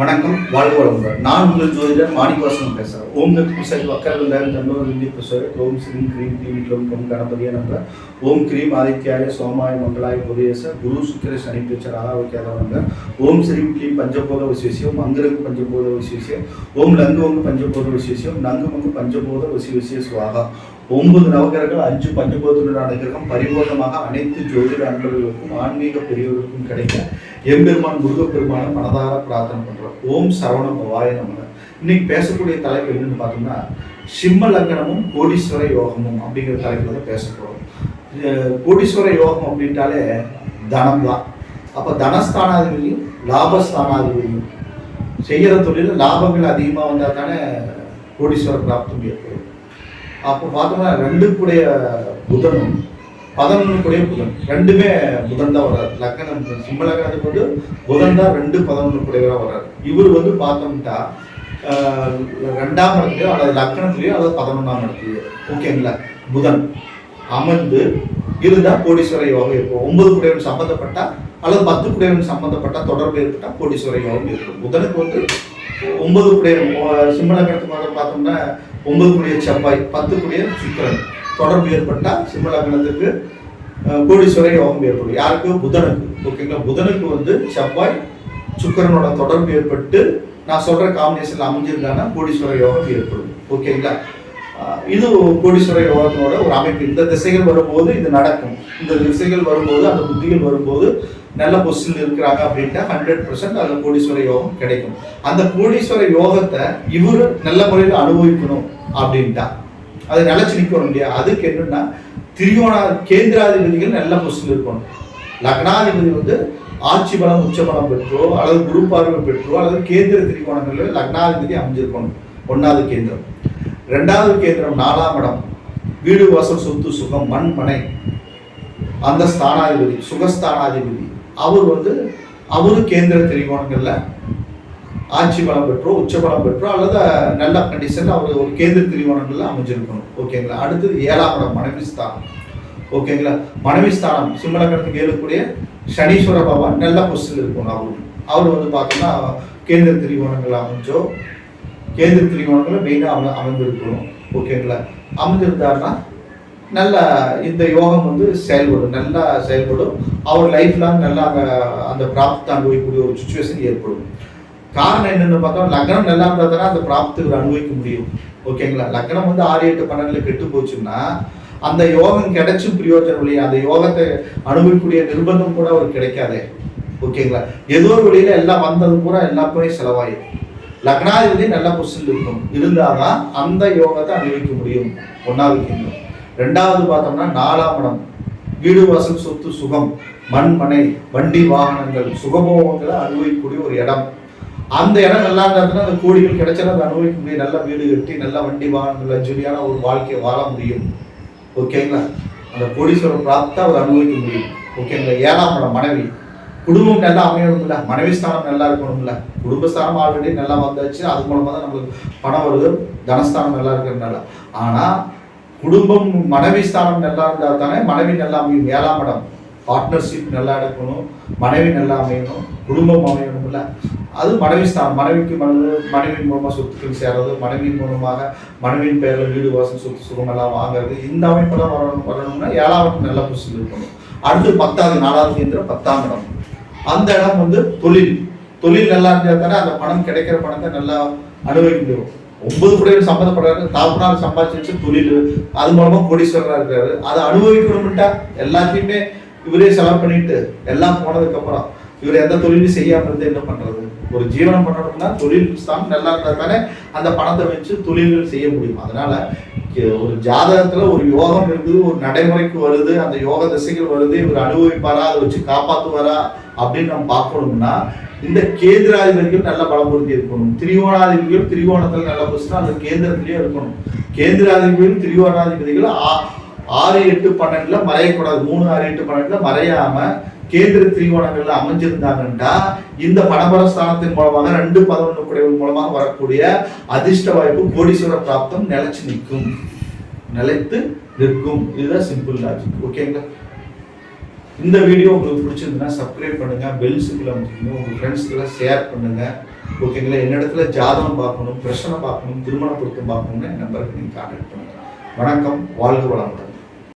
வணக்கம் வாழ்க வளமுடன். நான் உங்கள் ஜோதிடர் மாணிக்கவாசனம் பேசுகிறேன் ஓம் நத்புசரி வக்கரவிந்தார் தன்னோர் விந்தி ஓம் ஸ்ரீம் கிரீம் க்ளீம் க்ளோம் கம் கணபதியை நம்ப ஓம் கிரீம் ஆதித்யாய சோமாய மங்களாய புதேச. குரு சுக்கிர சனி பிச்சர் ஆகாவிக்காத ஓம் ஸ்ரீம் க்ளீம் பஞ்சபோத விசேஷம் அங்கிரங்கு பஞ்சபோத விசேஷம் ஓம் லங்கு ஒங்கு பஞ்சபோத விசேஷம் நங்கு மங்கு பஞ்சபோத விசி விசேஷ சுவாகா. ஒன்பது நவகிரகங்கள் அஞ்சு பஞ்சபோதனுடான கிரகம் பரிபூர்ணமாக அனைத்து ஜோதிட அன்பர்களுக்கும் ஆன்மீக பெரியவர்களுக்கும் கிடைக்க எம்பெருமான் முருகப்பெருமான மனதார பிரார்த்தனை பண்ணுறோம் ஓம் சரவண பவாய நம்ம இன்னைக்கு பேசக்கூடிய தலைப்பு என்னன்னு பார்த்தோம்னா சிம்ம லக்னமும் கோடீஸ்வர யோகமும் அப்படிங்கிற தலைப்பில் தான் பேச கோடீஸ்வர யோகம் அப்படின்ட்டாலே தனம் தான் அப்போ தனஸ்தானாதிபதியும் லாபஸ்தானாதிபதியும் செய்கிற தொழிலில் லாபங்கள் அதிகமாக வந்தால் தானே கோடீஸ்வர பிராப்தம் ஏற்படும். அப்போ பார்த்தோம்னா ரெண்டு புதனும் பதினொன்று கூடிய புதன். ரெண்டுமே புதன் தான் வர்றாரு. லக்னம் சிம்ம லக்னத்துக்கு வந்து புதன் தான் ரெண்டு பதினொன்று கூடியவராக வர்றாரு. இவர் வந்து பார்த்தோம்னா ரெண்டாம் இடத்துலையோ அல்லது லக்னத்துலையோ அல்லது பதினொன்றாம் இடத்துலையோ. ஓகேங்களா? புதன் அமர்ந்து இருந்தால் கோடீஸ்வர யோகம் இருக்கும். ஒன்பது குடையவன் சம்மந்தப்பட்டா அல்லது பத்து குடையவன் சம்பந்தப்பட்ட தொடர்பு ஏற்பட்டா கோடீஸ்வர யோகம் இருக்கும். புதனுக்கு வந்து ஒன்பது குடையவன் சிம்ம மாதம் பார்த்தோம்னா ஒன்பது குடிய செவ்வாய் பத்து குடிய சுக்கரன். தொடர்பு ஏற்பட்டால் சிம்ம லக்னத்துக்கு கோடீஸ்வர யோகம் ஏற்படும். யாருக்கு? புதனுக்கு. ஓகேங்களா? புதனுக்கு வந்து செவ்வாய் சுக்கரனோட தொடர்பு ஏற்பட்டு நான் சொல்கிற காம்பினேஷனில் அமைஞ்சிருந்தாங்கன்னா கோடீஸ்வர யோகம் ஏற்படும். ஓகேங்களா? இது கோடீஸ்வர யோகத்தினோட ஒரு அமைப்பு. இந்த திசைகள் வரும்போது இது நடக்கும். இந்த திசைகள் வரும்போது அந்த புத்திகள் வரும்போது நல்ல பொசிஷன் இருக்கிறாங்க அப்படின்ட்டா ஹண்ட்ரட் பர்சன்ட் அந்த கோடீஸ்வர யோகம் கிடைக்கும். அந்த கோடீஸ்வர யோகத்தை இவர் நல்ல முறையில் அனுபவிக்கணும் அப்படின்ட்டா. அது நிலச்சி நிற்கணும் இல்லையா? அதுக்கு என்னன்னா திரியோணா கேந்திராதிபதிகள் நல்ல பொசிஷன் இருக்கணும் லக்னாதிபதி வந்து ஆட்சி பலம் உச்ச பலம் பெற்றோ அல்லது குரு பார்வை பெற்றோ அல்லது கேந்திர திரிகோணங்களில் லக்னாதிபதி அமைஞ்சிருக்கணும். ஒன்றாவது கேந்திரம். ரெண்டாவது கேந்திரம் நாலாம் இடம். வீடு வாசல் சொத்து சுகம் மண் மனை. அந்த ஸ்தானாதிபதி சுகஸ்தானாதிபதி. அவர் வந்து அவரு கேந்திர திரிகோணங்கள்ல ஆட்சி பலம் பெற்றோ உச்ச பலம் பெற்றோ அல்லது நல்ல கண்டிஷன்ல அவர் ஒரு கேந்திர திரிகோணங்கள்ல அமைஞ்சிருக்கணும். ஓகேங்களா அடுத்தது ஏழாம் இடம் மனைவி ஸ்தானம். ஓகேங்களா மனைவி ஸ்தானம் சிம்மலக்கணத்துக்கு ஏறக்கூடிய சனீஸ்வர பகவான் நல்ல பொசிஷன் இருக்கணும் அவரும் அவர். வந்து பார்த்தோம்னா கேந்திர திரிகோணங்கள் அமைஞ்சோ கேந்திர திரிகோணங்களை மெயினாக அம அமைந்திருக்கணும். ஓகேங்களா அமைஞ்சிருந்தாருன்னா நல்ல இந்த யோகம் வந்து செயல்படும் நல்லா செயல்படும். அவர் லைஃப் லாங் நல்லா அந்த அந்த பிராப்தத்தை அனுபவிக்கக்கூடிய ஒரு சுச்சுவேஷன் ஏற்படும். காரணம் என்னன்னு பார்த்தா லக்னம் நல்லா இருந்தால் தானே அந்த பிராப்தி அனுபவிக்க முடியும். ஓகேங்களா லக்னம் வந்து ஆறு எட்டு பன்னெண்டுல கெட்டு போச்சுன்னா அந்த யோகம் கிடைச்சும் பிரயோஜனம் இல்லையா? அந்த யோகத்தை அனுபவிக்கக்கூடிய நிர்பந்தம் கூட அவருக்கு கிடைக்காதே. ஓகேங்களா ஏதோ ஒரு வழியில எல்லாம் வந்தது பூரா எல்லாமே செலவாயிடும் லக்னாதிபதி நல்ல பொசிஷன் இருக்கணும். இருந்தாதான் அந்த யோகத்தை அனுபவிக்க முடியும். ஒன்றாவது கிங்கம் ரெண்டாவது பார்த்தோம்னா நாலாம் இடம். வீடு வாசல் சொத்து சுகம். மண் மனை வண்டி வாகனங்கள். சுகபோகங்களை அனுபவிக்கக்கூடிய ஒரு இடம். அந்த இடம் நல்லா இருந்ததுன்னா அந்த கோடிகள் கிடைச்சா அதை அனுபவிக்க முடியும் நல்ல வீடு கட்டி நல்ல வண்டி வாகனங்கள் லக்ஸுரியான ஒரு வாழ்க்கையை வாழ முடியும். ஓகேங்களா அந்த கோடீஸ்வரர் பிராப்தா அவர் அனுபவிக்க முடியும். ஓகேங்களா ஏழாம் இடம் மனைவி. குடும்பம் நல்லா அமையணும்ல. மனைவி ஸ்தானம் நல்லா இருக்கணும்ல. குடும்பஸ்தானம் ஆல்ரெடி நல்லா வந்தாச்சு. அது மூலமா தான் நம்மளுக்கு பணம் வருது. தனஸ்தானம் நல்லா இருக்கிறதுனால. ஆனா குடும்பம் மனைவி ஸ்தானம் நல்லா இருந்தா தானே மனைவி நல்லா அமையும். ஏழாம் இடம். பார்ட்னர்ஷிப் நல்லா எடுக்கணும். மனைவி நல்லா அமையணும். குடும்பம் அமையணும்ல. அது மனைவி ஸ்தானம். மனைவிக்கு மனைவி மனைவியின் மூலமாக சொத்துக்கள் சேர்றது மனைவியின் மூலமாக மனைவியின் பெயரில் வீடு வாசல் சொத்து சுகம் எல்லாம் வாங்குறது. இந்த அமைப்பெல்லாம் வரணும் வரணும்னா ஏழாவது நல்ல பொசிஷன் இருக்கணும் அடுத்து பத்தாவது நாலாவது என்ற பத்தாம் இடம். அந்த இடம் வந்து தொழில். தொழில் நல்லா இருந்தால் தானே அந்த பணம் கிடைக்கிற பணத்தை நல்லா அனுபவிக்க முடியும். ஒன்பது குடையில் சம்மந்தப்படுறாரு தாப்புனார் சம்பாதிச்சு தொழில் அது மூலமா கோடீஸ்வரரா இருக்காரு அதை அனுபவிக்கணும்ட்டா எல்லாத்தையுமே இவரே செலவு பண்ணிட்டு எல்லாம் போனதுக்கு அப்புறம் இவர் எந்த தொழிலும் செய்யாம இருந்து என்ன பண்றது? ஒரு ஜீவனம் பண்ணணும்னா தொழில் ஸ்தானம் நல்லா இருந்தா தானே அந்த பணத்தை வச்சு தொழில்கள் செய்ய முடியும். அதனால ஒரு ஜாதகத்துல ஒரு யோகம் இருக்குது ஒரு நடைமுறைக்கு வருது அந்த யோக திசைகள் வருது இவர் அனுபவிப்பாரா அதை வச்சு காப்பாத்துவாரா அப்படின்னு நம்ம பார்க்கணும்னா இந்த கேந்திராதிபதிகள் நல்ல பலம் பொருந்தி இருக்கணும். திரிகோணாதிபதிகள் திரிகோணத்தில் நல்ல பொசிஷன் அந்த கேந்திரத்திலேயே இருக்கணும். கேந்திராதிபதிகள் திரிகோணாதிபதிகள் ஆ- ஆறு எட்டு பன்னெண்டுல மறையக்கூடாது. மூணு ஆறு எட்டு பன்னெண்டுல மறையாம கேந்திர திரிகோணங்கள்ல அமைஞ்சிருந்தாங்கன்னா இந்த பணபரஸ்தானத்தின் மூலமாக ரெண்டு பதினொன்று குடைகள் மூலமாக வரக்கூடிய அதிர்ஷ்ட வாய்ப்பு கோடீஸ்வர பிராப்தம் நிலைச்சு நிற்கும். நிலைத்து நிற்கும். இதுதான் சிம்பிள் லாஜிக் ஓகேங்களா இந்த வீடியோ உங்களுக்கு பிடிச்சிருந்ததுன்னா சப்ஸ்கிரைப் பண்ணுங்க. பெல் சிம்பிள் அமைச்சிக்கணும் உங்க ஃப்ரெண்ட்ஸ்க்கெல்லாம் ஷேர் பண்ணுங்க. ஓகேங்களா என்னிடத்துல ஜாதகம் பார்க்கணும் பிரச்சனை பார்க்கணும் திருமண பொருத்தம் பார்க்கணும்னு என் நம்பருக்கு நீங்கள் கான்டாக்ட் பண்ணுங்க. வணக்கம். வாழ்க வளமுடன்.